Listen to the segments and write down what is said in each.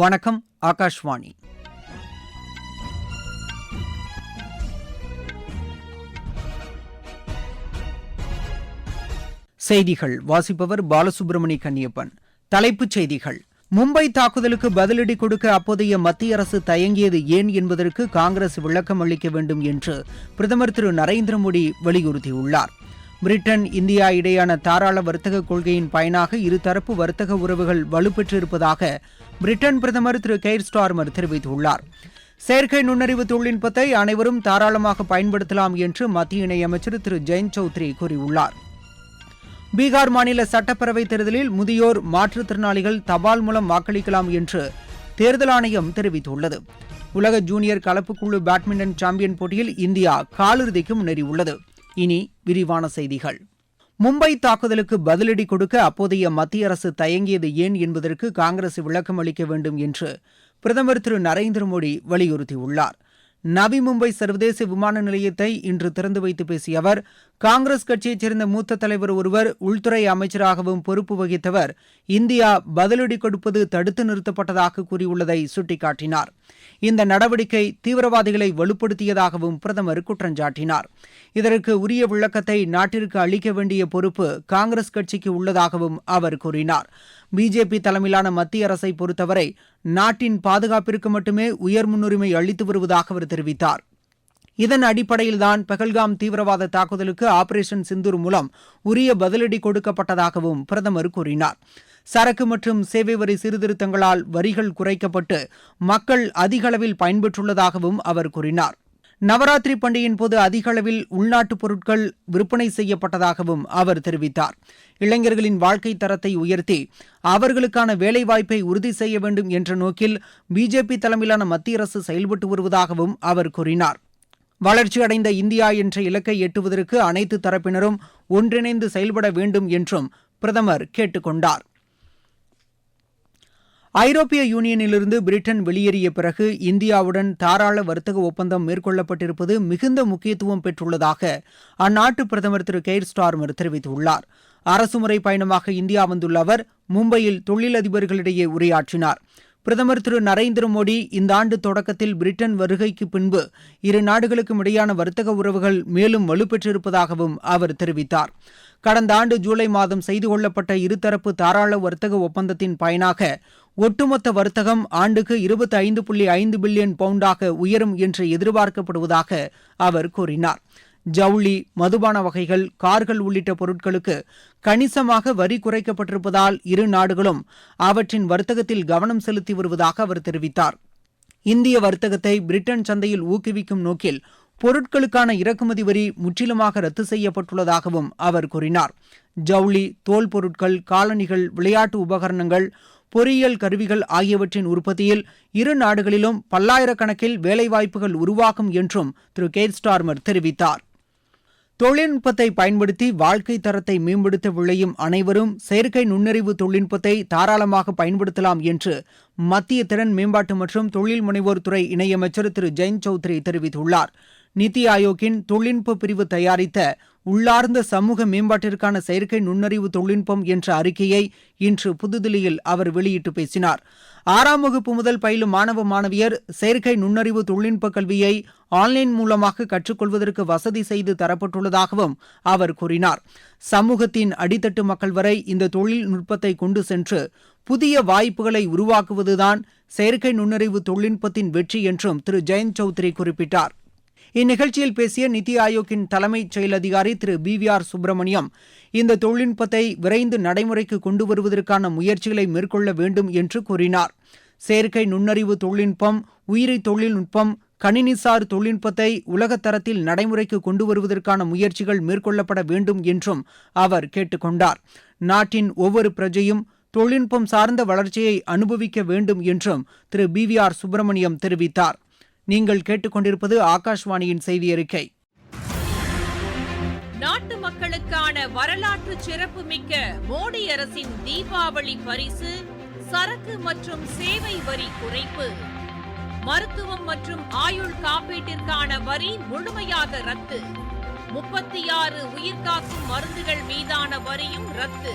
வணக்கம் ஆகாஷ்வாணி. செய்திகள் வாசிப்பவர் பாலசுப்ரமணி கன்னியப்பன். தலைப்புச் செய்திகள். மும்பை தாக்குதலுக்கு பதிலடி கொடுக்க அப்போதைய மத்திய அரசு தயங்கியது ஏன் என்பதற்கு காங்கிரஸ் விளக்கம் அளிக்க வேண்டும் என்று பிரதமர் திரு நரேந்திர மோடி வலியுறுத்தியுள்ளார். பிரிட்டன் இந்தியா இடையான தாராள வர்த்தக கொள்கையின் பயனாக இருதரப்பு வர்த்தக உறவுகள் வலுப்பெற்றிருப்பதாக பிரிட்டன் பிரதமர் திரு கெய்ர் ஸ்டார்மர் தெரிவித்துள்ளார். செயற்கை நுண்ணறிவு தொழில்நுட்பத்தை அனைவரும் தாராளமாக பயன்படுத்தலாம் என்று மத்திய இணையமைச்சர் திரு ஜெயந்த் சௌத்ரி கூறியுள்ளார். பீகார் மாநில சட்டப்பேரவை தேர்தலில் முதியோர் மாற்றுத்திறனாளிகள் தபால் மூலம் வாக்களிக்கலாம் என்று தேர்தல் ஆணையம் தெரிவித்துள்ளது. உலக ஜூனியர் கலப்புக்குழு பேட்மிண்டன் சாம்பியன் போட்டியில் இந்தியா காலிறுதிக்கு முன்னேறியுள்ளது. இனி விரிவான செய்திகள். மும்பை தாக்குதலுக்கு பதிலடி கொடுக்க அப்போதைய மத்திய அரசு தயங்கியது ஏன் என்பதற்கு காங்கிரஸ் விளக்கம் அளிக்க வேண்டும் என்று பிரதமர் திரு நரேந்திர மோடி வலியுறுத்தியுள்ளார். நவி மும்பை சர்வதேச விமான நிலையத்தை இன்று திறந்து வைத்து பேசிய அவர் காங்கிரஸ் கட்சியைச் சேர்ந்த மூத்த தலைவர் ஒருவர் உள்துறை அமைச்சராகவும் பொறுப்பு வகித்தவர். இந்தியா பதிலடி கொடுப்பது தடுத்து நிறுத்தப்பட்டதாக கூறியுள்ளதை சுட்டிக்காட்டினார். இந்த நடவடிக்கை தீவிரவாதிகளை வலுப்படுத்தியதாகவும் பிரதமர் குற்றஞ்சாட்டினார் இதற்கு உரிய விளக்கத்தை நாட்டிற்கு அளிக்க வேண்டிய பொறுப்பு காங்கிரஸ் கட்சிக்கு உள்ளதாகவும் அவர் கூறினார். பிஜேபி தலைமையிலான மத்திய அரசை பொறுத்தவரை நாட்டின் பாதுகாப்பிற்கு மட்டுமே உயர் முன்னுரிமை அளித்து வருவதாக அவர் தெரிவித்தார். இதன் அடிப்படையில்தான் பகல்காம் தீவிரவாத தாக்குதலுக்கு ஆபரேஷன் சிந்தூர் மூலம் உரிய பதிலடி கொடுக்கப்பட்டதாகவும் பிரதமர் கூறினார். சரக்கு மற்றும் சேவை வரி சீர்திருத்தங்களால் வரிகள் குறைக்கப்பட்டு மக்கள் அதிக அளவில் பயன்பெற்றுள்ளதாகவும் அவர் கூறினார். நவராத்திரி பண்டிகையின் போது அதிக அளவில் உள்நாட்டு பொருட்கள் விற்பனை செய்யப்பட்டதாகவும் அவர் தெரிவித்தார். இளைஞர்களின் வாழ்க்கை தரத்தை உயர்த்தி அவர்களுக்கான வேலைவாய்ப்பை உறுதி செய்ய வேண்டும் என்ற நோக்கில் பிஜேபி தலைமையிலான மத்திய அரசு செயல்பட்டு வருவதாகவும் அவர் கூறினார். வளர்ச்சியடைந்த இந்தியா என்ற இலக்கை எட்டுவதற்கு அனைத்து தரப்பினரும் ஒன்றிணைந்து செயல்பட வேண்டும் என்றும் பிரதமர் கேட்டுக்கொண்டார் ஐரோப்பிய யூனியனிலிருந்து பிரிட்டன் வெளியேறிய பிறகு இந்தியாவுடன் தாராள வர்த்தக ஒப்பந்தம் மேற்கொள்ளப்பட்டிருப்பது மிகுந்த முக்கியத்துவம் பெற்றுள்ளதாக அந்நாட்டு பிரதமர் திரு கெய்ர் ஸ்டார்மர் தெரிவித்துள்ளார். அரசுமுறை பயணமாக இந்தியா வந்துள்ள அவர் மும்பையில் தொழிலதிபர்களிடையே உரையாற்றினார். பிரதமர் திரு நரேந்திர மோடி இந்த ஆண்டு தொடக்கத்தில் பிரிட்டன் வருகைக்கு பின்பு இரு நாடுகளுக்கும் இடையான வர்த்தக உறவுகள் மேலும் வலுப்பெற்றிருப்பதாகவும் அவர் தெரிவித்தார். கடந்த ஆண்டு ஜூலை மாதம் செய்து கொள்ளப்பட்ட இருதரப்பு தாராள வர்த்தக ஒப்பந்தத்தின் பயனாக ஒட்டுமொத்த வர்த்தகம் ஆண்டுக்கு இருபத்தி ஐந்து புள்ளி ஐந்து பில்லியன் பவுண்டாக உயரும் என்று எதிர்பார்க்கப்படுவதாக அவர் கூறினார். ஜவுளி மதுபான வகைகள் கார்கள் உள்ளிட்ட பொருட்களுக்கு கணிசமாக வரி குறைக்கப்பட்டிருப்பதால் இரு நாடுகளும் அவற்றின் வர்த்தகத்தில் கவனம் செலுத்தி வருவதாக அவர் தெரிவித்தார். இந்திய வர்த்தகத்தை பிரிட்டன் சந்தையில் ஊக்குவிக்கும் நோக்கில் பொருட்களுக்கான இறக்குமதி வரி முற்றிலுமாக ரத்து செய்யப்பட்டுள்ளதாகவும் அவர் கூறினார். ஜவுளி தோல் பொருட்கள் காலணிகள் விளையாட்டு உபகரணங்கள் பொறியியல் கருவிகள் ஆகியவற்றின் உற்பத்தியில் இரு நாடுகளிலும் பல்லாயிரக்கணக்கில் வேலைவாய்ப்புகள் உருவாகும் என்றும் திரு கேட் ஸ்டார்மர் தெரிவித்தார். தொழில்நுட்பத்தை பயன்படுத்தி வாழ்க்கை தரத்தை மேம்படுத்த விளையும் அனைவரும் செயற்கை நுண்ணறிவு தொழில்நுட்பத்தை தாராளமாக பயன்படுத்தலாம் என்று மத்திய திறன் மேம்பாட்டு மற்றும் தொழில் முனைவோர் துறை இணையமைச்சர் திரு ஜெயந்த் சௌத்ரி தெரிவித்துள்ளார். நித்தி ஆயோக்கின் தொழில்நுட்ப பிரிவு தயாரித்த உள்ளார்ந்த சமூக மேம்பாட்டிற்கான செயற்கை நுண்ணறிவு தொழில்நுட்பம் என்ற அறிக்கையை இன்று புதுதில்லியில் அவர் வெளியிட்டு பேசினார். ஆறாம் வகுப்பு முதல் பயிலும் மாணவ மாணவியர் செயற்கை நுண்ணறிவு தொழில்நுட்ப கல்வியை ஆன்லைன் மூலமாக கற்றுக்கொள்வதற்கு வசதி செய்து தரப்பட்டுள்ளதாகவும் அவர் கூறினார். சமூகத்தின் அடித்தட்டு மக்கள் வரை இந்த தொழில்நுட்பத்தை கொண்டு சென்று புதிய வாய்ப்புகளை உருவாக்குவதுதான் செயற்கை நுண்ணறிவு தொழில்நுட்பத்தின் வெற்றி என்றும் திரு. ஜெயந்த் சௌத்ரி குறிப்பிட்டார். இந்நிகழ்ச்சியில் பேசிய நித்தி ஆயோக்கின் தலைமைச் செயல் அதிகாரி திரு பி வி ஆர் சுப்பிரமணியம் இந்த தொழில்நுட்பத்தை விரைந்து நடைமுறைக்கு கொண்டு வருவதற்கான முயற்சிகளை மேற்கொள்ள வேண்டும் என்று கூறினார். செயற்கை நுண்ணறிவு தொழில்நுட்பம் உயிரி தொழில்நுட்பம் கணினிசார் தொழில்நுட்பத்தை உலகத்தரத்தில் நடைமுறைக்கு கொண்டு வருவதற்கான முயற்சிகள் மேற்கொள்ளப்பட வேண்டும் என்றும் அவர் கேட்டுக்கொண்டார் நாட்டின் ஒவ்வொரு பிரஜையும் தொழில்நுட்பம் சார்ந்த வளர்ச்சியை அனுபவிக்க வேண்டும் என்றும் திரு பி வி ஆர் சுப்பிரமணியம் தெரிவித்தார். நீங்கள் கேட்டுக்கொண்டிருப்பது ஆகாஷ்வாணியின் செய்தி அறிக்கை நாட்டு மக்களுக்கான வரலாற்று சிறப்புமிக்க மோடி அரசின் தீபாவளி பரிசு சரக்கு மற்றும் சேவை வரி குறைப்பு. மருத்துவம் மற்றும் ஆயுள் காப்பீட்டிற்கான வரி முழுமையாக ரத்து. முப்பத்தி ஆறு உயிர்காக்கும் மருந்துகள் மீதான வரியும் ரத்து.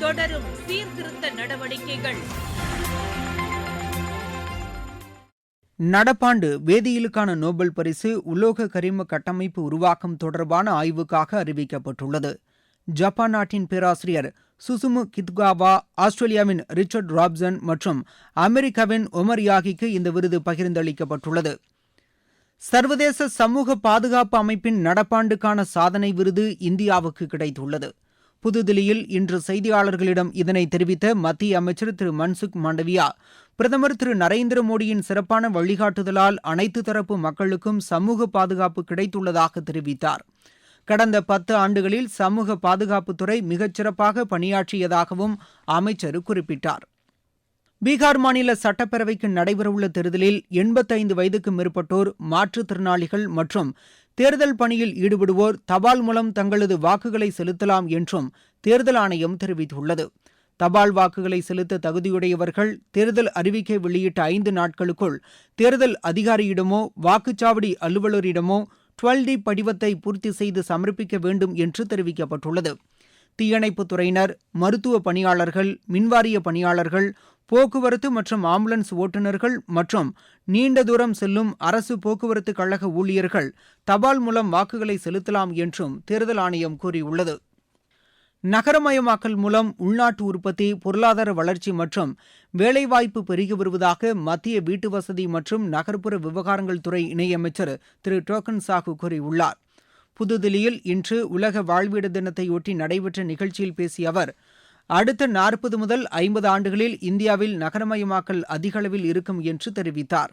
தொடரும் சீர்திருத்த நடவடிக்கைகள். நடப்பாண்டு வேதியியலுக்கான நோபல் பரிசு உலோக கரிம கட்டமைப்பு உருவாக்கம் தொடர்பான ஆய்வுக்காக அறிவிக்கப்பட்டுள்ளது. ஜப்பான் நாட்டின் பேராசிரியர் சுசுமு கித்காவா ஆஸ்திரேலியாவின் ரிச்சர்ட் ராப்சன் மற்றும் அமெரிக்காவின் ஒமர் யாகிக்கு இந்த விருது பகிர்ந்தளிக்கப்பட்டுள்ளது. சர்வதேச சமூக பாதுகாப்பு அமைப்பின் நடப்பாண்டுக்கான சாதனை விருது இந்தியாவுக்கு கிடைத்துள்ளது. புதுதில்லியில் இன்று செய்தியாளர்களிடம் இதனை தெரிவித்த மத்திய அமைச்சர் திரு மன்சுக் மாண்டவியா பிரதமர் திரு நரேந்திர மோடியின் சிறப்பான வழிகாட்டுதலால் அனைத்து தரப்பு மக்களுக்கும் சமூக பாதுகாப்பு கிடைத்துள்ளதாக தெரிவித்தார். கடந்த பத்து ஆண்டுகளில் சமூக பாதுகாப்புத்துறை மிகச்சிறப்பாக பணியாற்றியதாகவும் அமைச்சர் குறிப்பிட்டார். பீகார் மாநில சட்டப்பேரவைக்கு நடைபெறவுள்ள தேர்தலில் எண்பத்தைந்து வயதுக்கு மேற்பட்டோர் மாற்றுத்திறனாளிகள் மற்றும் தேர்தல் பணியில் ஈடுபடுவோர் தபால் மூலம் தங்களது வாக்குகளை செலுத்தலாம் என்றும் தேர்தல் ஆணையம் தெரிவித்துள்ளது. தபால் வாக்குகளை செலுத்த தகுதியுடையவர்கள் தேர்தல் அறிவிக்கை வெளியிட்ட ஐந்து நாட்களுக்குள் தேர்தல் அதிகாரியிடமோ வாக்குச்சாவடி அலுவலரிடமோ டுவெல் டி படிவத்தை பூர்த்தி செய்து சமர்ப்பிக்க வேண்டும் என்று தெரிவிக்கப்பட்டுள்ளது. தீயணைப்புத் துறையினர் மருத்துவ பணியாளர்கள் மின்வாரிய பணியாளர்கள் போக்குவரத்து மற்றும் ஆம்புலன்ஸ் ஓட்டுநர்கள் மற்றும் நீண்ட தூரம் செல்லும் அரசு போக்குவரத்து கழக ஊழியர்கள் தபால் மூலம் வாக்குகளை செலுத்தலாம் என்றும் தேர்தல் ஆணையம் கூறியுள்ளது. நகரமயமாக்கல் மூலம் உள்நாட்டு உற்பத்தி பொருளாதார வளர்ச்சி மற்றும் வேலைவாய்ப்பு பெருகி வருவதாக மத்திய வீட்டு வசதி மற்றும் நகர்ப்புற விவகாரங்கள் துறை இணையமைச்சர் திரு டோக்கன் சாஹூ கூறியுள்ளார். புதுதில்லியில் இன்று உலக வாழ்விட தினத்தையொட்டி நடைபெற்ற நிகழ்ச்சியில் பேசிய அவர் அடுத்த நாற்பது முதல் ஐம்பது ஆண்டுகளில் இந்தியாவில் நகரமயமாக்கல் அதிகளவில் இருக்கும் என்று தெரிவித்தார்.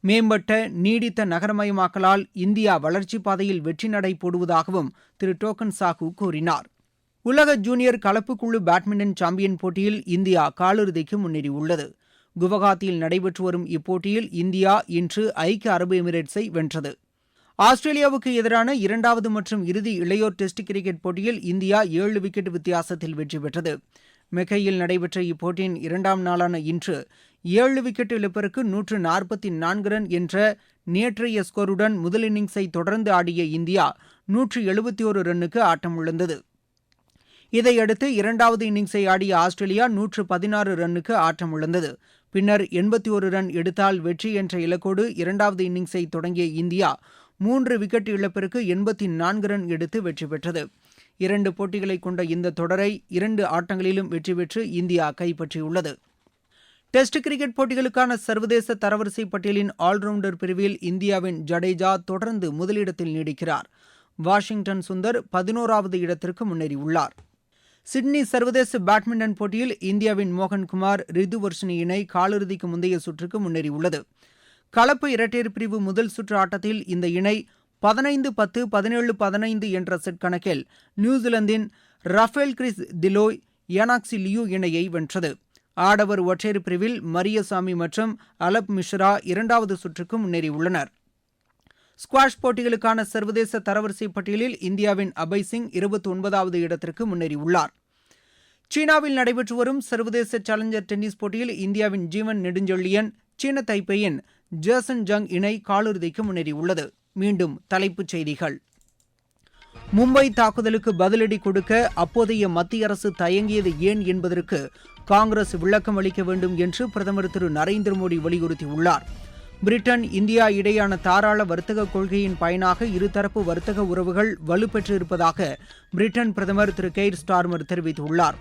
மேம்பட்ட நீடித்த நகரமயமாக்கலால் இந்தியா வளர்ச்சிப் பாதையில் வெற்றி நடை போடுவதாகவும் திரு டோக்கன் சாஹூ கூறினார். உலக ஜூனியர் கலப்புக்குழு பேட்மிண்டன் சாம்பியன் போட்டியில் இந்தியா காலிறுதிக்கு முன்னேறியுள்ளது. குவஹாத்தியில் நடைபெற்று வரும் இப்போட்டியில் இந்தியா இன்று ஐக்கிய அரபு எமிரேட்ஸை வென்றது. ஆஸ்திரேலியாவுக்கு எதிரான இரண்டாவது மற்றும் இறுதி இளையோர் டெஸ்ட் கிரிக்கெட் போட்டியில் இந்தியா ஏழு விக்கெட் வித்தியாசத்தில் வெற்றி பெற்றது. மெக்கையில் நடைபெற்ற இப்போட்டியின் இரண்டாம் நாளான இன்று ஏழு விக்கெட் இழப்பிற்கு நூற்று நாற்பத்தி நான்கு ரன் என்ற நேற்றைய ஸ்கோருடன் முதல் இன்னிங்ஸை தொடர்ந்து ஆடிய இந்தியா நூற்று எழுபத்தி ஒரு ரன்னுக்கு ஆட்டமிழந்தது இதையடுத்து இரண்டாவது இன்னிங்ஸை ஆடிய ஆஸ்திரேலியா நூற்று பதினாறு ரன்னுக்கு ஆட்டமிழந்தது பின்னர் எண்பத்தி ஒரு ரன் எடுத்தால் வெற்றி என்ற இலக்கோடு இரண்டாவது இன்னிங்ஸை தொடங்கிய இந்தியா மூன்று விக்கெட் இழப்பிற்கு எண்பத்தி நான்கு ரன் எடுத்து வெற்றி பெற்றது. இரண்டு போட்டிகளை கொண்ட இந்த தொடரை இரண்டு ஆட்டங்களிலும் வெற்றி பெற்று இந்தியா கைப்பற்றியுள்ளது. டெஸ்ட் கிரிக்கெட் போட்டிகளுக்கான சர்வதேச தரவரிசை பட்டியலின் ஆல்ரவுண்டர் பிரிவில் இந்தியாவின் ஜடேஜா தொடர்ந்து முதலிடத்தில் நீடிக்கிறார். வாஷிங்டன் சுந்தர் பதினோராவது இடத்திற்கு முன்னேறியுள்ளார். சிட்னி சர்வதேச பேட்மிண்டன் போட்டியில் இந்தியாவின் மோகன்குமார் ரிதுவர்ஷினி இணை காலிறுதிக்கு முந்தைய சுற்றுக்கு முன்னேறியுள்ளது. கலப்பு இரட்டையர் பிரிவு முதல் சுற்று ஆட்டத்தில் இந்த இணை பதினைந்து பத்து பதினேழு பதினைந்து என்ற செட் கணக்கில் நியூசிலாந்தின் ரஃபேல் கிறிஸ் திலோய் யனாக்சி லியூ இணையை வென்றது. ஆடவர் ஒற்றையர் பிரிவில் மரியசாமி மற்றும் அலப் மிஸ்ரா இரண்டாவது சுற்றுக்கு முன்னேறியுள்ளனர் ஸ்குவாஷ் போட்டிகளுக்கான சர்வதேச தரவரிசை பட்டியலில் இந்தியாவின் அபய் சிங் இருபத்தி ஒன்பதாவது இடத்திற்கு முன்னேறியுள்ளார் சீனாவில் நடைபெற்று வரும் சர்வதேச சேலஞ்சர் டென்னிஸ் போட்டியில் இந்தியாவின் ஜீவன் நெடுஞ்செழியன் சீன தைப்பேயின் ஜேசன் ஜங் இணை காலிறுதிக்கு முன்னேறியுள்ளது. மீண்டும் தலைப்புச் செய்திகள். மும்பை தாக்குதலுக்கு பதிலடி கொடுக்க அப்போதைய மத்திய அரசு தயங்கியது ஏன் என்பதற்கு காங்கிரஸ் விளக்கம் அளிக்க வேண்டும் என்று பிரதமர் திரு நரேந்திர மோடி வலியுறுத்தியுள்ளார். பிரிட்டன் இந்தியா இடையான தாராள வர்த்தக கொள்கையின் பயனாக இருதரப்பு வர்த்தக உறவுகள் வலுப்பெற்றிருப்பதாக பிரிட்டன் பிரதமர் திரு கெய்ர் ஸ்டார்மர் தெரிவித்துள்ளார்.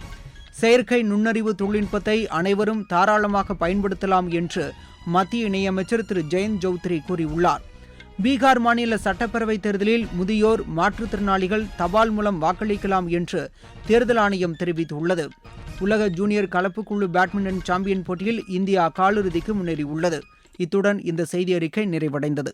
செயற்கை நுண்ணறிவு தொழில்நுட்பத்தை அனைவரும் தாராளமாக பயன்படுத்தலாம் என்று மத்திய இணையமைச்சர் திரு. ஜெயந்த் சௌத்ரி கூறியுள்ளார். பீகார் மாநில சட்டப்பேரவைத் தேர்தலில் முதியோர் மாற்றுத்திறனாளிகள் தபால் மூலம் வாக்களிக்கலாம் என்று தேர்தல் ஆணையம் தெரிவித்துள்ளது. உலக ஜூனியர் கலப்புக்குழு பேட்மிண்டன் சாம்பியன் போட்டியில் இந்தியா காலிறுதிக்கு முன்னேறியுள்ளது. இத்துடன் இந்த செய்தி அறிக்கை நிறைவடைந்தது.